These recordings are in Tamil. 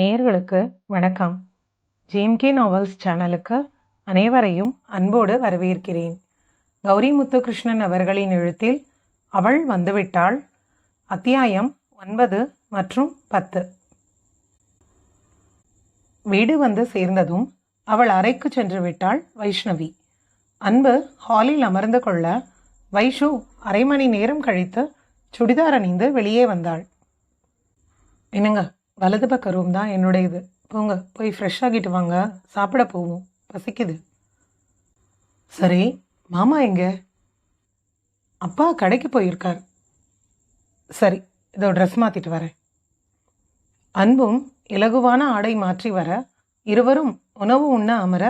நேயர்களுக்கு வணக்கம். ஜேம்கே நாவல்ஸ் சேனலுக்கு அனைவரையும் அன்போடு வரவேற்கிறேன். கௌரி முத்துகிருஷ்ணன் அவர்களின் எழுத்தில் அவள் வந்துவிட்டாள். அத்தியாயம் ஒன்பது மற்றும் பத்து. வீடு வந்து சேர்ந்ததும் அவள் அறைக்கு சென்று விட்டாள் வைஷ்ணவி. அன்பு ஹாலில் அமர்ந்து கொள்ள வைஷு அரை மணி நேரம் கழித்து சுடிதார் அணிந்து வெளியே வந்தாள். என்னங்க? வலது பக்க ரூம் தான் என்னுடையது. போங்க போய் ஃப்ரெஷ் ஆகிட்டு வாங்க. சாப்பிட போவோம். பசிக்குது. சரி மாமா எங்க? அப்பா கடைக்கு போயிருக்கார். சரி இதோ ட்ரெஸ் மாற்றிட்டு வரேன். அன்பும் இலகுவான ஆடை மாற்றி வர இருவரும் உணவு உண்ண அமர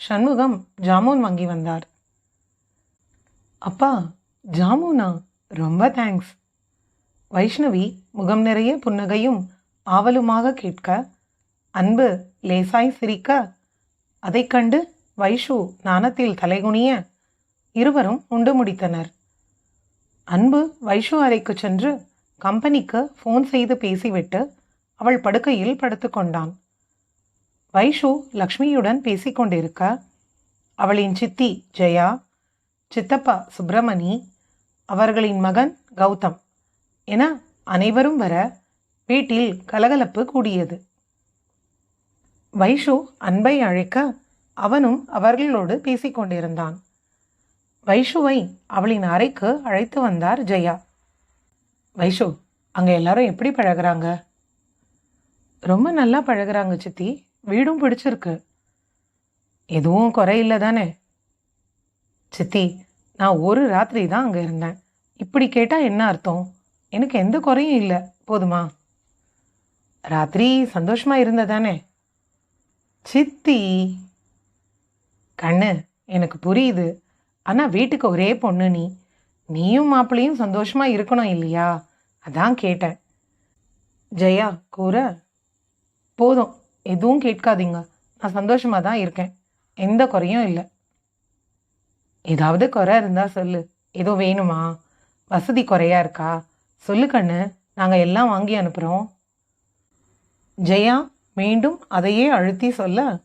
சண்முகம் ஜாமூன் வாங்கி வந்தார். அப்பா ஜாமூனா? ரொம்ப தேங்க்ஸ் வைஷ்ணவி முகம் நிறைய புன்னகையும் ஆவலுமாக கேட்க அன்பு லேசாய் சிரிக்க அதைக் கண்டு வைஷு நாணத்தில் தலைகுனிய இருவரும் உண்டு முடித்தனர். அன்பு வைஷு அறைக்கு சென்று கம்பெனிக்கு ஃபோன் செய்து பேசிவிட்டு அவள் படுக்கையில் படுத்துக்கொண்டான் வைஷு லக்ஷ்மியுடன் பேசிக்கொண்டிருக்க அவளின் சித்தி ஜெயா சித்தப்பா சுப்பிரமணி அவர்களின் மகன் கௌதம் என அனைவரும் வர வீட்டில் கலகலப்பு கூடியது. வைஷு அன்பை அழைக்க அவனும் அவர்களோடு பேசிக்கொண்டிருந்தான். வைஷுவை அவளின் அறைக்கு அழைத்து வந்தார் ஜெயா. வைஷு அங்கே எல்லாரும் எப்படி பழகுறாங்க? ரொம்ப நல்லா பழகுறாங்க சித்தி. வீடும் பிடிச்சிருக்கு. எதுவும் குறையில்லை தானே? சித்தி நான் ஒரு ராத்திரி தான் அங்கே இருந்தேன். இப்படி கேட்டால் என்ன அர்த்தம்? எனக்கு எந்த குறையும் இல்லை. போதுமா? ராத்திரி சந்தோஷமா இருந்ததானே? சித்தி. கண்ணு எனக்கு புரியுது. ஆனா வீட்டுக்கு ஒரே பொண்ணு நீ. நீயும் மாப்பிள்ளையும் சந்தோஷமா இருக்கணும் இல்லையா? அதான் கேட்டேன். ஜெயா கூற. போதும் எதுவும் கேட்காதீங்க. நான் சந்தோஷமா தான் இருக்கேன். எந்த குறையும் இல்லை. ஏதாவது குறை இருந்தா சொல்லு. ஏதோ வேணுமா? வசதி குறையா இருக்கா? சொல்லு கண்ணு. நாங்கள் எல்லாம் வாங்கி அனுப்புகிறோம் ஜெயா மீண்டும் அதையே அழுத்தி சொல்ல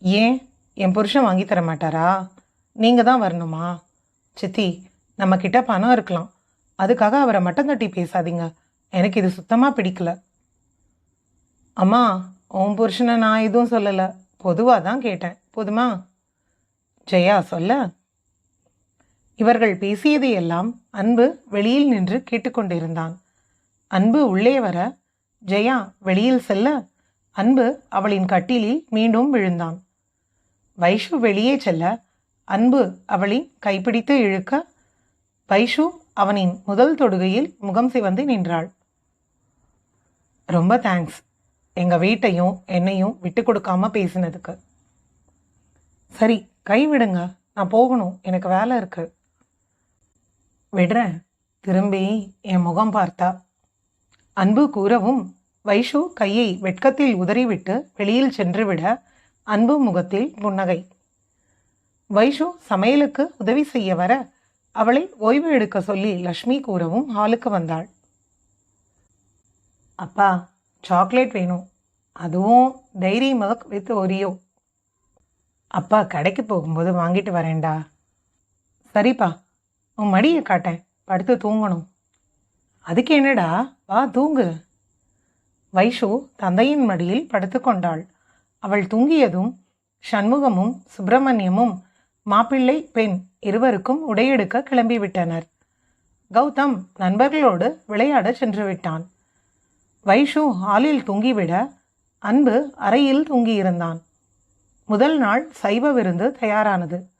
ஏன்? என் புருஷன் வாங்கி தர மாட்டாரா? நீங்கள் தான் வரணுமா? சித்தி நம்ம கிட்ட பணம் இருக்கலாம். அதுக்காக அவரை மட்டம் தட்டி பேசாதீங்க. எனக்கு இது சுத்தமாக பிடிக்கல. அம்மா உன் புருஷனை நான் எதுவும் சொல்லலை. பொதுவாக தான் கேட்டேன். போதுமா? ஜெயா சொல்ல. இவர்கள் பேசியதையெல்லாம் அன்பு வெளியில் நின்று கேட்டுக்கொண்டிருந்தான். அன்பு உள்ளே வர ஜெயா வெளியில் செல்ல அன்பு அவளின் கட்டிலில் மீண்டும் விழுந்தான். வைஷு வெளியே செல்ல அன்பு அவளை கைப்பிடித்து இழுக்க வைஷு அவனின் முதல் தொடுகையில் முகம் சிவந்து நின்றாள். ரொம்ப தேங்க்ஸ் எங்கள் வீட்டையும் என்னையும் விட்டு கொடுக்காம பேசினதுக்கு. சரி கை விடுங்க. நான் போகணும். எனக்கு வேலை இருக்கு. விடுறேன். திரும்பி என் முகம் பார்த்தா அன்பு கூறவும் வைஷு கையை வெட்கத்தில் உதறிவிட்டு வெளியில் சென்றுவிட அன்பு முகத்தில் புன்னகை. வைஷு சமையலுக்கு உதவி செய்ய வர அவளை ஓய்வு எடுக்க சொல்லி லக்ஷ்மி கூறவும் ஹாலுக்கு வந்தாள். அப்பா சாக்லேட் வேணும். அதுவும் டைரி மக் வித் ஒரியோ அப்பா கடைக்கு போகும்போது வாங்கிட்டு வரேன்டா. சரிப்பா உன் மடியை காட்டேன். படுத்து தூங்கணும். அதுக்கு என்னடா? வா தூங்கு. வைஷு தந்தையின் மடியில் படுத்துக்கொண்டாள் அவள் தூங்கியதும் சண்முகமும் சுப்பிரமணியமும் மாப்பிள்ளை பெண் இருவருக்கும் உடையெடுக்க கிளம்பிவிட்டனர். கௌதம் நண்பர்களோடு விளையாட சென்று விட்டான் வைஷு ஹாலில் தூங்கிவிட அன்பு அறையில் தூங்கியிருந்தான். முதல் நாள் சைவ விருந்து தயாரானது.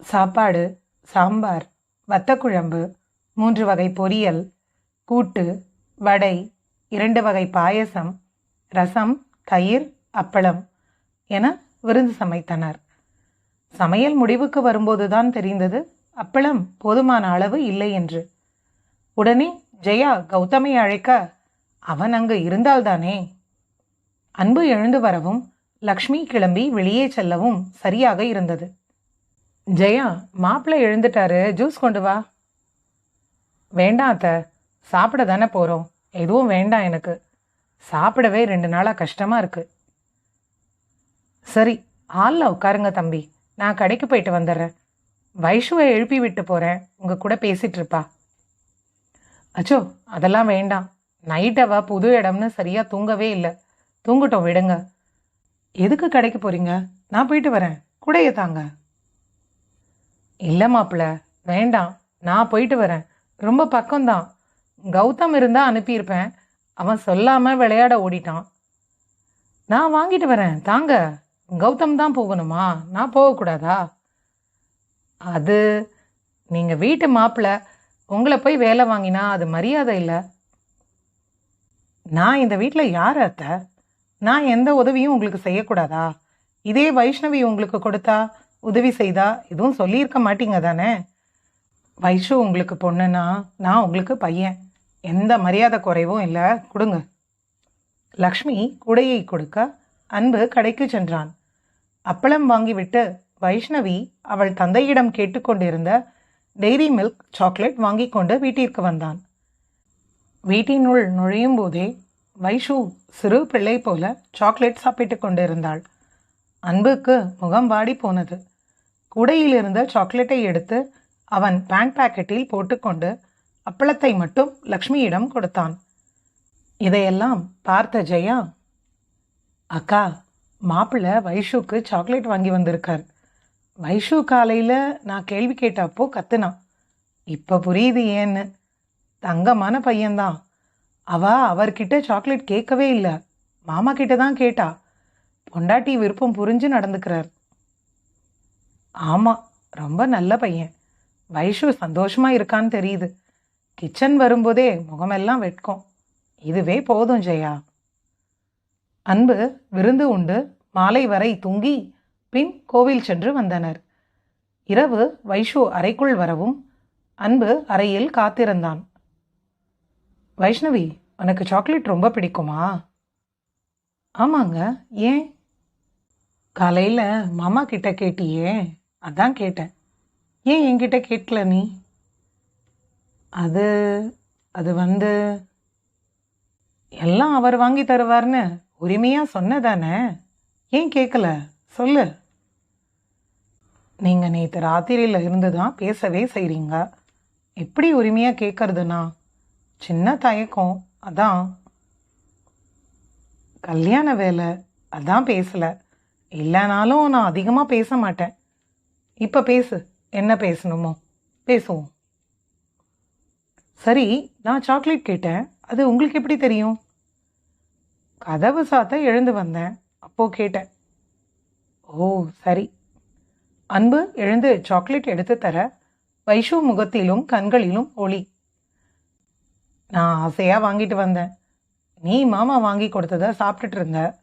சாப்பாடு சாம்பார் வத்தக்குழம்பு மூன்று வகை பொரியல் கூட்டு வடை இரண்டு வகை பாயசம் ரசம் தயிர் அப்பளம் என விருந்து சமைத்தனர். சமையல் முடிவுக்கு வரும்போதுதான் தெரிந்தது அப்பளம் போதுமான அளவு இல்லை என்று. உடனே ஜெயா கௌதமை அழைக்க அவன் அங்கு இருந்தால்தானே? அன்பு எழுந்து வரவும் லக்ஷ்மி கிளம்பி வெளியே செல்லவும் சரியாக இருந்தது. ஜெயா மாப்பிள்ளை எழுந்துட்டாரு ஜூஸ் கொண்டு வா. வேண்டாம் அத்தை. சாப்பிட தானே போகிறோம் எதுவும் வேண்டாம் எனக்கு. சாப்பிடவே ரெண்டு நாளாக கஷ்டமாக இருக்குது சரி ஹாலில் உட்காருங்க தம்பி. நான் கடைக்கு போயிட்டு வந்துடுறேன். வைஷுவை எழுப்பி விட்டு போகிறேன் உங்கள் கூட பேசிகிட்டு இருப்பா. அச்சோ அதெல்லாம் வேண்டாம். நைட் புது இடம்னு சரியாக தூங்கவே இல்லை. தூங்கட்டும் விடுங்க. எதுக்கு கடைக்கு போகிறீங்க நான் போயிட்டு வரேன். கூடைய தாங்க. இல்லை மாப்பிள்ள வேண்டாம். நான் போயிட்டு வரேன். ரொம்ப பக்கம்தான். கௌதம் இருந்தால் அனுப்பியிருப்பேன். அவன் சொல்லாமல் விளையாட ஓடிட்டான். நான் வாங்கிட்டு வரேன். தாங்க கௌதம் தான் போகணுமா? நான் போகக்கூடாதா? அது நீங்கள் வீட்டு மாப்பிள்ள உங்களை போய் வேலை வாங்கினா அது மரியாதை இல்லை. நான் இந்த வீட்டில் யார் அத்தை? நான் எந்த உதவியும் உங்களுக்கு செய்யக்கூடாதா? இதே வைஷ்ணவி உங்களுக்கு கொடுத்தா உதவி செய்தா? எதுவும் சொல்லியிருக்க மாட்டீங்க தானே? வைஷு உங்களுக்கு பொண்ணுன்னா நான் உங்களுக்கு பையன். எந்த மரியாதை குறைவும் இல்லை. கொடுங்க. லக்ஷ்மி குடையை கொடுக்க அன்பு கடைக்கு சென்றான். அப்பளம் வாங்கிவிட்டு வைஷ்ணவி அவள் தந்தையிடம் கேட்டுக்கொண்டிருந்த டெய்ரி மில்க் சாக்லேட் வாங்கி கொண்டு வீட்டிற்கு வந்தான். வீட்டினுள் நுழையும் போதே வைஷு சிறு பிள்ளை போல சாக்லேட் சாப்பிட்டு கொண்டிருந்தாள். அன்புக்கு முகம் வாடி போனது. குடையில் இருந்த சாக்லேட்டை எடுத்து அவன் பேண்ட் பாக்கெட்டில் போட்டுக்கொண்டு அப்பளத்தை மட்டும் லக்ஷ்மியிடம் கொடுத்தான். இதையெல்லாம் பார்த்த ஜெயா அக்கா மாப்பிள்ளை வைஷுக்கு சாக்லேட் வாங்கி வந்திருக்கார். வைஷு காலையில் நான் கேள்வி கேட்டப்போ கத்துனான். இப்போ புரியுது ஏன்னு. தங்கமான பையன்தான். அவ அவர்கிட்ட சாக்லேட் கேட்கவே இல்லை. மாமா கிட்ட தான் கேட்டா. பொண்டாட்டி விருப்பம் புரிஞ்சு நடந்துக்கிறார். ஆமாம் ரொம்ப நல்ல பையன். வைஷு சந்தோஷமாக இருக்கான்னு தெரியுது. கிச்சன் வரும்போதே முகமெல்லாம் வெட்கும். இதுவே போதும் ஜெயா. அன்பு விருந்து உண்டு. மாலை வரை தூங்கி பின் கோவில் சென்று வந்தனர். இரவு வைஷு அறைக்குள் வரவும் அன்பு அறையில் காத்திருந்தான். வைஷ்ணவி உனக்கு சாக்லேட் ரொம்ப பிடிக்குமா? ஆமாங்க ஏன்? காலையில் மாமா கிட்ட கேட்டியே அதான் கேட்டேன். ஏன் என்கிட்ட கேட்கல நீ? அது அது வந்து எல்லாம் அவர் வாங்கி தருவார்னு உரிமையாக சொன்னதானே? ஏன் கேட்கல சொல்லு. நீங்கள் நேற்று ராத்திரியில் இருந்து தான் பேசவே செய்கிறீங்க எப்படி உரிமையாக கேட்கறதுனா சின்ன தயக்கம் அதான். கல்யாண வேலை அதான் பேசலை. இல்லைனாலும் நான் அதிகமாக பேச மாட்டேன். இப்போ பேசு என்ன பேசணுமோ? பேசுவோம். சரி நான் சாக்லேட் கேட்டேன். அது உங்களுக்கு எப்படி தெரியும்? கதவு சாத்த எழுந்து வந்தேன். அப்போ கேட்டேன். ஓ சரி. அன்பு எழுந்து சாக்லேட் எடுத்து தர வைஷு முகத்திலும் கண்களிலும் ஒளி. நான் ஆசையாக வாங்கிட்டு வந்தேன். நீ மாமா வாங்கி கொடுத்ததை சாப்பிட்டுட்டு இருந்த.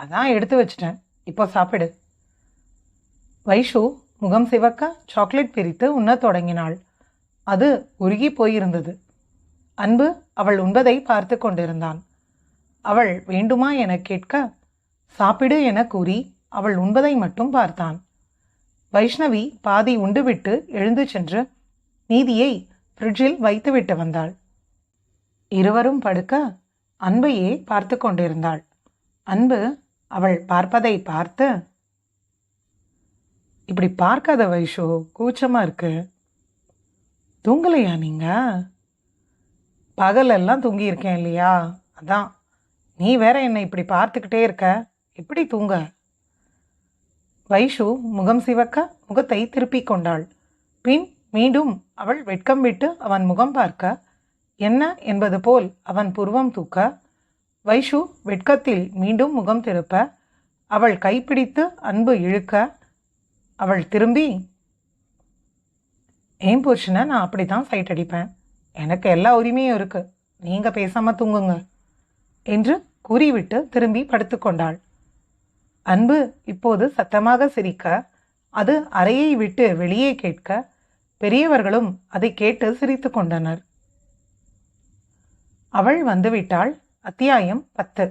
அதான் எடுத்து வச்சிட்டேன். இப்போ சாப்பிடு. வைஷு முகம் சிவக்க சாக்லேட் பிரித்து உண்ணத் தொடங்கினாள். அது உருகி போயிருந்தது. அன்பு அவள் உண்பதை பார்த்து கொண்டிருந்தான். அவள் வேண்டுமா என கேட்க சாப்பிடு என கூறி அவள் உண்பதை மட்டும் பார்த்தான். வைஷ்ணவி பாதி உண்டுவிட்டு எழுந்து சென்று நீதியை ஃப்ரிட்ஜில் வைத்துவிட்டு வந்தாள். இருவரும் படுக்க அன்பையே பார்த்து கொண்டிருந்தாள். அன்பு அவள் பார்ப்பதை பார்த்து இப்படி பார்க்காத வைஷோ கூச்சமாக இருக்கு. தூங்கலையா நீங்கள் பகலெல்லாம் தூங்கியிருக்கேன் இல்லையா? அதான். நீ வேற என்னை இப்படி பார்த்துக்கிட்டே இருக்க. எப்படி தூங்க? வைஷு முகம் சிவக்க முகத்தை திருப்பிக் கொண்டாள். பின் மீண்டும் அவள் வெட்கம் விட்டு அவன் முகம் பார்க்க என்ன? என்பது போல் அவன் புருவம் தூக்க வைஷு வெட்கத்தில் மீண்டும் முகம் திருப்ப அவள் கைப்பிடித்து அன்பு இழுக்க அவள் திரும்பி என் புருஷனை நான் அப்படி தான் சைட் அடிப்பேன். எனக்கு எல்லா உரிமையும் இருக்குது நீங்கள் பேசாமல் தூங்குங்க. என்று கூறிவிட்டு திரும்பி படுத்துக்கொண்டாள் அன்பு இப்போது சத்தமாக சிரிக்க அது அறையை விட்டு வெளியே கேட்க பெரியவர்களும் அதை கேட்டு சிரித்து கொண்டனர். அவள் வந்துவிட்டாள். அத்தியாயம் பத்து.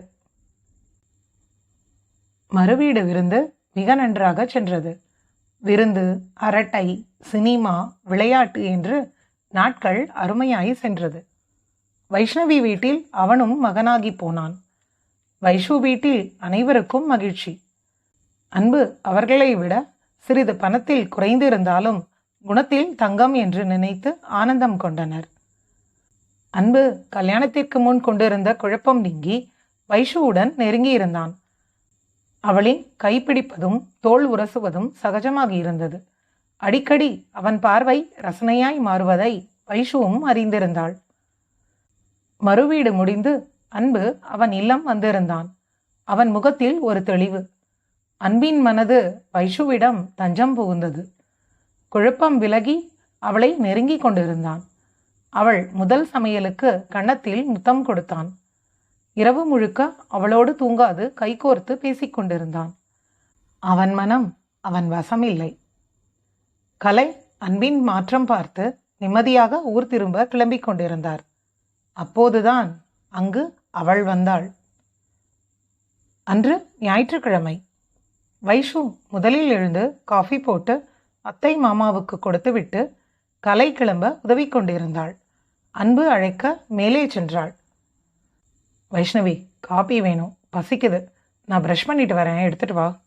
மறுவீடு விருந்து மிக நன்றாக சென்றது. விருந்து அரட்டை சினிமா விளையாட்டு என்று நாட்கள் அருமையாய் சென்றது. வைஷ்ணவி வீட்டில் அவனும் மகனாகி போனான். வைஷு வீட்டில் அனைவருக்கும் மகிழ்ச்சி. அன்பு அவர்களை விட சிறிது பணத்தில் குறைந்திருந்தாலும் குணத்தில் தங்கம் என்று நினைத்து ஆனந்தம் கொண்டனர். அன்பு கல்யாணத்திற்கு முன் கொண்டிருந்த குழப்பம் நீங்கி வைஷுவுடன் நெருங்கியிருந்தான். அவளின் கைப்பிடிப்பதும் தோள் உரசுவதும் சகஜமாகி இருந்தது. அடிக்கடி அவன் பார்வை ரசனையாய் மாறுவதை வைஷுவும் அறிந்திருந்தாள். மறுவீடு முடிந்து அன்பு அவன் இல்லம் வந்திருந்தான். அவன் முகத்தில் ஒரு தெளிவு. அன்பின் மனது வைஷுவிடம் தஞ்சம் புகுந்தது. குழப்பம் விலகி அவளை நெருங்கிக் கொண்டிருந்தான். அவள் முதல் சமையலுக்கு கன்னத்தில் முத்தம் கொடுத்தான். இரவு முழுக்க அவளோடு தூங்காது கைகோர்த்து பேசிக்கொண்டிருந்தான். அவன் மனம் அவன் வசமில்லை. கலை அன்பின் மாற்றம் பார்த்து நிம்மதியாக ஊர் திரும்ப கிளம்பிக் கொண்டிருந்தார் அப்போதுதான் அங்கு அவள் வந்தாள். அன்று ஞாயிற்றுக்கிழமை. வைஷு முதலில் எழுந்து காஃபி போட்டு அத்தை மாமாவுக்கு கொடுத்துவிட்டு கலை கிளம்ப உதவி கொண்டிருந்தாள் அன்பு அழைக்க மேலே சென்றாள். வைஷ்ணவி காப்பி வேணும் பசிக்குது. நான் ப்ரஷ் பண்ணிட்டு வரேன் எடுத்துட்டு வா.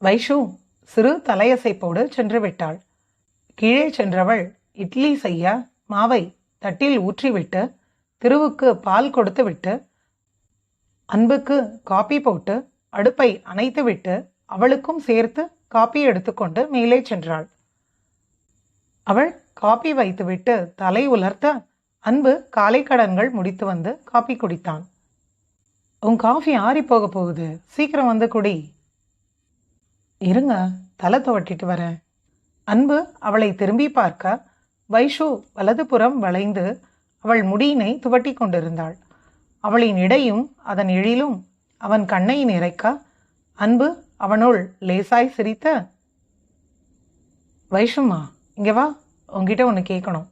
வைஷு சிறு தலையசைப்போடு சென்று விட்டாள். கீழே சென்றவள் இட்லி செய்ய மாவை தட்டில் ஊற்றிவிட்டு திருவுக்கு பால் கொடுத்து விட்டு அன்புக்கு காப்பி போட்டு அடுப்பை அணைத்துவிட்டு அவளுக்கும் சேர்த்து காப்பி எடுத்துக்கொண்டு மேலே சென்றாள். அவள் காப்பி வைத்துவிட்டு தலை உலர்த்த அன்பு காலை கடன்கள் முடித்து வந்து காஃபி குடித்தான். உன் காஃபி ஆறி போக போகுது. சீக்கிரம் வந்து குடி. இருங்க தலை துவட்டிட்டு வரேன். அன்பு அவளை திரும்பி பார்க்க வைஷு வலதுபுறம் வளைந்து அவள் முடியினை துவட்டி கொண்டிருந்தாள். அவளின் இடையும் அதன் எழிலும் அவன் கண்ணை நிறைக்க அன்பு அவனுள் லேசாய் சிரித்த வைஷுமா இங்கே வா உங்ககிட்ட ஒன்று கேட்கணும்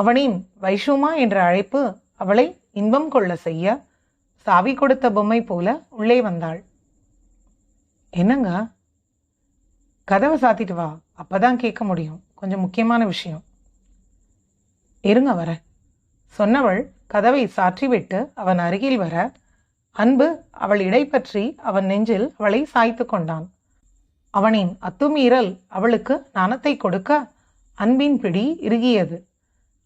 அவனின் வைஷுமா என்ற அழைப்பு அவளை இன்பம் கொள்ள செய்ய சாவி கொடுத்த பொம்மை போல உள்ளே வந்தாள். என்னங்க? கதவை சாத்திட்டு வா. அப்பதான் கேட்க முடியும். கொஞ்சம் முக்கியமான விஷயம். இருங்க வர. சொன்னவள் கதவை சாற்றிவிட்டு அவன் அருகில் வர அன்பு அவள் இடை பற்றி அவன் நெஞ்சில் அவளை சாய்த்து கொண்டான். அவனின் அத்துமீறல் அவளுக்கு நாணத்தை கொடுக்க அன்பின் பிடி இறுகியது.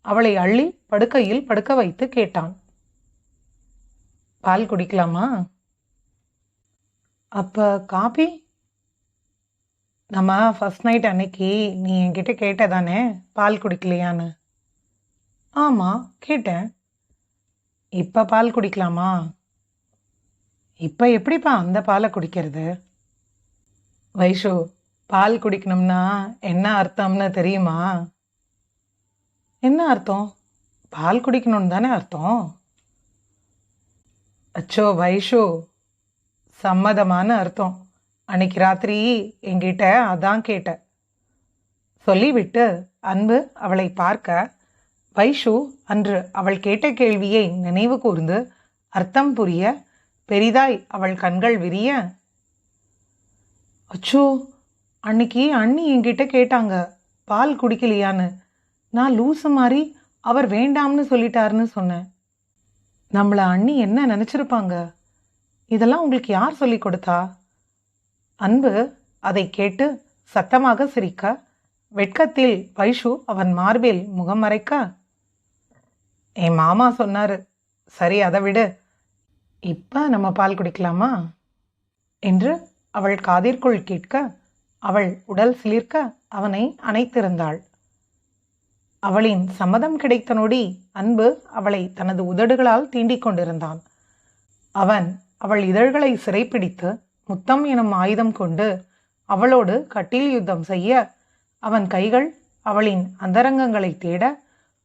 அவளை அள்ளி படுக்கையில் படுக்க வைத்து கேட்டான். பால் குடிக்கலாமா? அப்ப காபி? நம்ம ஃபர்ஸ்ட் நைட் அன்னைக்கு நீ என்கிட்ட கேட்டதானே பால் குடிக்கலையான்னு? ஆமாம் கேட்டேன். இப்போ பால் குடிக்கலாமா? இப்போ எப்படிப்பா அந்த பாலை குடிக்கிறது? வைஷு பால் குடிக்கணும்னா என்ன அர்த்தம்னு தெரியுமா? என்ன அர்த்தம்? பால் குடிக்கணும்னு தானே அர்த்தம்? அச்சோ வைஷு சம்மதமான அர்த்தம். அன்னைக்கு ராத்திரி என்கிட்ட அதான் கேட்ட. சொல்லிவிட்டு அன்பு அவளை பார்க்க வைஷு அன்று அவள் கேட்ட கேள்வியை நினைவு கூர்ந்து அர்த்தம் புரிய பெரிதாய் அவள் கண்கள் விரிய அச்சோ அன்னைக்கு அண்ணி என்கிட்ட கேட்டாங்க பால் குடிக்கலையான்னு. நான் லூசு மாதிரி அவர் வேண்டாம்னு சொல்லிட்டாருன்னு சொன்னேன். நம்மளை அண்ணி என்ன நினச்சிருப்பாங்க? இதெல்லாம் உங்களுக்கு யார் சொல்லி கொடுத்தா? அன்பு அதை கேட்டு சத்தமாக சிரிக்க வெட்கத்தில் வைஷு அவன் மார்பில் முகம் மறைக்க என் மாமா சொன்னாரு. சரி அதை விடு. இப்போ நம்ம பால் குடிக்கலாமா? என்று அவள் காதிற்குள் கேட்க அவள் உடல் சிலிர்க்க அவனை அணைத்திருந்தாள். அவளின் சம்மதம் கிடைத்த நொடி அன்பு அவளை தனது உதடுகளால் தீண்டிக் கொண்டிருந்தான். அவன் அவள் இதழ்களை சிறைப்பிடித்து முத்தம் எனும் ஆயுதம் கொண்டு அவளோடு கட்டில் யுத்தம் செய்ய அவன் கைகள் அவளின் அந்தரங்கங்களை தேட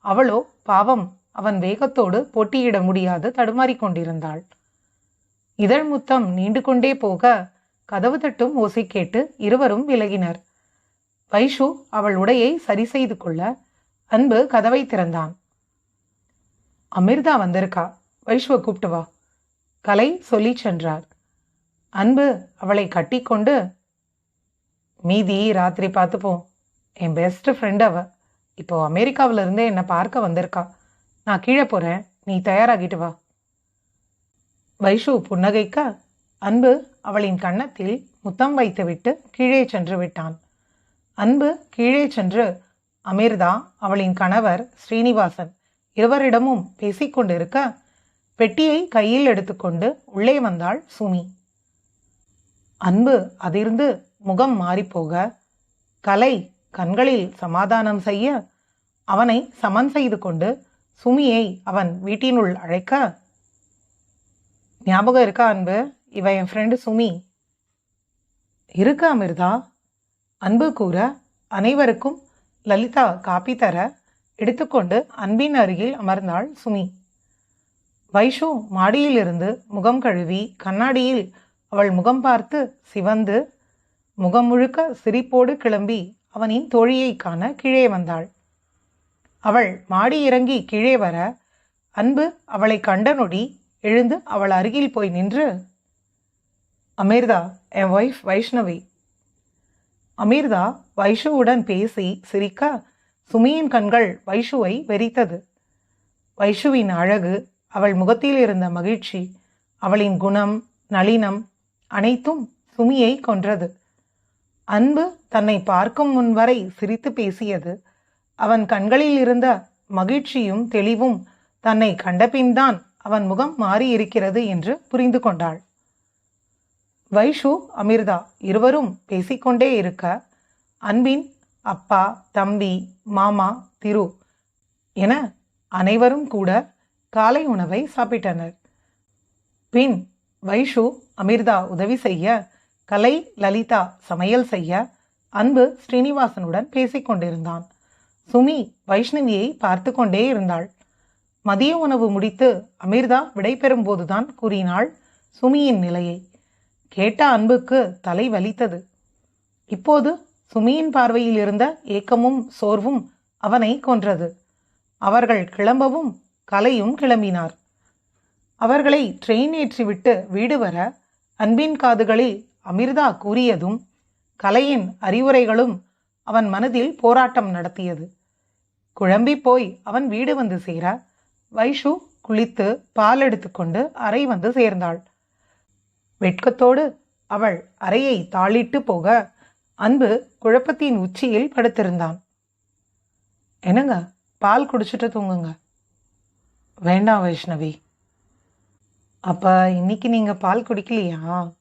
அவளோ பாவம் அவன் வேகத்தோடு போட்டியிட முடியாது தடுமாறிக்கொண்டிருந்தாள் இதழ் முத்தம் நீண்டு கொண்டே போக கதவு தட்டும் ஓசை கேட்டு இருவரும் விலகினர். வைஷு அவள் உடையை சரி செய்து கொள்ள அன்பு கதவை திறந்தான். அமிர்தா வந்திருக்கா? வைஷுவை கூப்பிட்டு வா. கலை சொல்லி சென்றார். அன்பு அவளை கட்டிக்கொண்டு மீதி ராத்திரி பார்த்துப்போம். என் பெஸ்ட் ஃப்ரெண்ட் அவ. இப்போ அமெரிக்காவில இருந்தே என்னை பார்க்க வந்திருக்கா. நான் கீழே போகிறேன் நீ தயாராகிட்டு வா. வைஷு புன்னகைக்க அன்பு அவளின் கன்னத்தில் முத்தம் வைத்துவிட்டு கீழே சென்று விட்டான். அன்பு கீழே சென்று அமிர்தா அவளின் கணவர் ஸ்ரீனிவாசன் இருவரிடமும் பேசிக்கொண்டிருக்க பெட்டியை கையில் எடுத்துக்கொண்டு உள்ளே வந்தாள் சுமி. அன்பு அதிர்ந்து முகம் மாறிப்போக கலை கண்களில் சமாதானம் செய்ய அவனை சமன் செய்து கொண்டு சுமியை அவன் வீட்டினுள் அழைக்க ஞாபகம் இருக்கா அன்பு? இவ என் ஃப்ரெண்டு சுமி. இருக்கா அமிர்தா அன்பு கூற அனைவருக்கும் லலிதா காப்பி தர எடுத்துக்கொண்டு அன்பின் அருகில் அமர்ந்தாள் சுமி. வைஷு மாடியிலிருந்து முகம் கழுவி கண்ணாடியில் அவள் முகம் பார்த்து சிவந்து முகம் முழுக்க சிரிப்போடு கிளம்பி அவனின் தோழியை காண கீழே வந்தாள். அவள் மாடி இறங்கி கீழே வர அன்பு அவளை கண்ட நொடி எழுந்து அவள் அருகில் போய் நின்று அமீர்தா என் ஒய்ஃப் வைஷ்ணவி அமீர்தா வைஷுவுடன் பேசி சிரிக்க சுமியின் கண்கள் வைஷுவை வெறித்தது. வைஷுவின் அழகு அவள் முகத்தில் இருந்த மகிழ்ச்சி அவளின் குணம் நளினம் அனைத்தும் சுமியை கொன்றது. அன்பு தன்னை பார்க்கும் முன்வரை சிரித்து பேசியது. அவன் கண்களில் இருந்த மகிழ்ச்சியும் தெளிவும் தன்னை கண்டபின்தான் அவன் முகம் மாறியிருக்கிறது என்று புரிந்து கொண்டாள். வைஷு அமிர்தா இருவரும் பேசிக்கொண்டே இருக்க அன்பின் அப்பா தம்பி மாமா திரு என அனைவரும் கூட காலை உணவை சாப்பிட்டனர். பின் வைஷு அமிர்தா உதவி செய்ய கலை லலிதா சமையல் செய்ய அன்பு ஸ்ரீனிவாசனுடன் பேசிக்கொண்டிருந்தான். சுமி வைஷ்ணவியை பார்த்து கொண்டே இருந்தாள். மதிய உணவு முடித்து அமிர்தா விடைபெறும் போதுதான் கூறினாள் சுமியின் நிலையை. கேட்ட அன்புக்கு தலை வலித்தது. இப்போது சுமியின் பார்வையில் இருந்த ஏக்கமும் சோர்வும் அவனை கொன்றது. அவர்கள் கிளம்பவும் கலையும் கிளம்பினார். அவர்களை ட்ரெயின் ஏற்றிவிட்டு வீடு வர அன்பின் காதுகளில் அமிர்தா கூறியதும் கலையின் அறிவுரைகளும் அவன் மனதில் போராட்டம் நடத்தியது. குழம்பி போய் அவன் வீடு வந்து சேர வைஷு குளித்து பால் எடுத்துக்கொண்டு அறை வந்து சேர்ந்தாள். வெட்கத்தோடு அவள் அறையை தாளிட்டு போக அன்பு குழப்பத்தின் உச்சியில் படுத்திருந்தான். என்னங்க? பால் குடிச்சிட்டு தூங்குங்க. வேண்டாம் வைஷ்ணவி. அப்ப இன்னைக்கு நீங்க பால் குடிக்கலையா?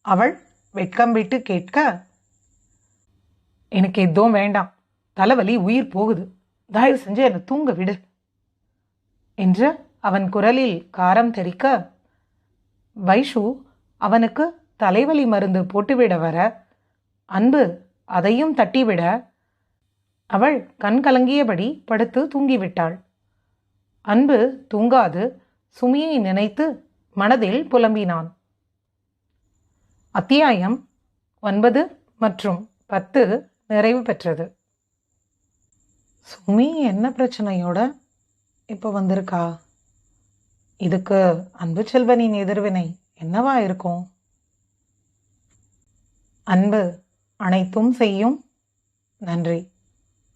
அவள் வெட்கம் விட்டு கேட்க எனக்கு எதுவும் வேண்டாம். தலைவலி உயிர் போகுது. தயவு செஞ்சு என்னை தூங்க விடு. என்று அவன் குரலில் காரம் தெரிக்க வைஷு அவனுக்கு தலைவலி மருந்து போட்டுவிட வர அன்பு அதையும் தட்டிவிட அவள் கண் கலங்கியபடி படுத்து தூங்கிவிட்டாள். அன்பு தூங்காது சுமியை நினைத்து மனதில் புலம்பினான். அத்தியாயம் ஒன்பது மற்றும் பத்து நிறைவு பெற்றது. சுமி என்ன பிரச்சனையோட இப்போ வந்திருக்கா? இதுக்கு அன்பு செல்வனின் எதிர்வினை. என்னவா இருக்கும்? அன்பு அனைத்தும் செய்யும். நன்றி.